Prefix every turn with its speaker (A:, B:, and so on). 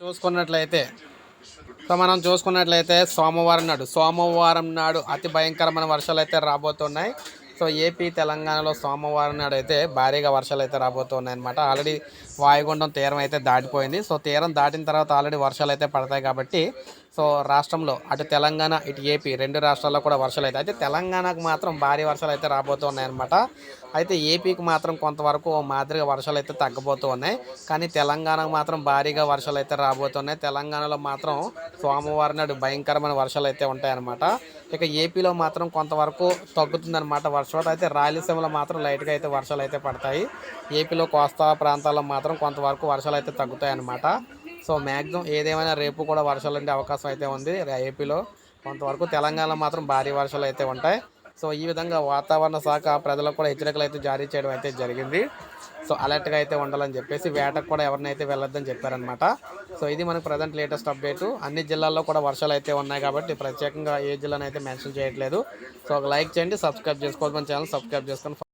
A: చూసుకున్నట్లయితే సో మనం చూసుకున్నట్లయితే సోమవారం నాడు సోమవారం నాడు అతి భయంకరమైన వర్షాలు అయితే రాబోతున్నాయి. సో ఏపీ తెలంగాణలో సోమవారం నాడు అయితే భారీగా వర్షాలు అయితే రాబోతున్నాయి అనమాట ఆల్రెడీ వాయుగుండం తీరం అయితే దాటిపోయింది. సో తీరం దాటిన తర్వాత ఆల్రెడీ వర్షాలు అయితే పడతాయి కాబట్టి సో రాష్ట్రంలో అటు తెలంగాణ ఇటు ఏపీ రెండు రాష్ట్రాల్లో కూడా వర్షాలు అయితే అయితే తెలంగాణకు మాత్రం భారీ వర్షాలు అయితే రాబోతున్నాయి అనమాట అయితే ఏపీకి మాత్రం కొంతవరకు మాదిరిగా వర్షాలు అయితే తగ్గబోతూ ఉన్నాయి కానీ తెలంగాణకు మాత్రం భారీగా వర్షాలు అయితే రాబోతున్నాయి. తెలంగాణలో మాత్రం సోమవారం నాడు భయంకరమైన వర్షాలు అయితే ఉంటాయన్నమాట. ఇక ఏపీలో మాత్రం కొంతవరకు తగ్గుతుందన్నమాట వర్షం అయితే రాయలసీమలో మాత్రం లైట్గా అయితే వర్షాలు అయితే పడతాయి. ఏపీలో కోస్తా ప్రాంతాల్లో మాత్రం కొంతవరకు వర్షాలు అయితే తగ్గుతాయన్నమాట. సో మ్యాక్సిమం ఏదేమైనా రేపు కూడా వర్షాలు ఉండే అవకాశం అయితే ఉంది. ఏపీలో కొంతవరకు తెలంగాణలో మాత్రం భారీ వర్షాలు అయితే ఉంటాయి. సో ఈ విధంగా వాతావరణ శాఖ ప్రజలకు కూడా హెచ్చరికలు అయితే జారీ చేయడం అయితే జరిగింది. సో అలర్ట్గా అయితే ఉండాలని చెప్పేసి వేటకు కూడా ఎవరినైతే వెళ్ళొద్దని చెప్పారనమాట సో ఇది మనకు ప్రజెంట్ లేటెస్ట్ అప్డేట్. అన్ని జిల్లాల్లో కూడా వర్షాలు అయితే ఉన్నాయి కాబట్టి ప్రత్యేకంగా ఏ జిల్లానైతే మెన్షన్ చేయట్లేదు. సో ఒక లైక్ చేయండి సబ్స్క్రైబ్ చేసుకోవాలి మన ఛానల్ సబ్స్క్రైబ్ చేసుకొని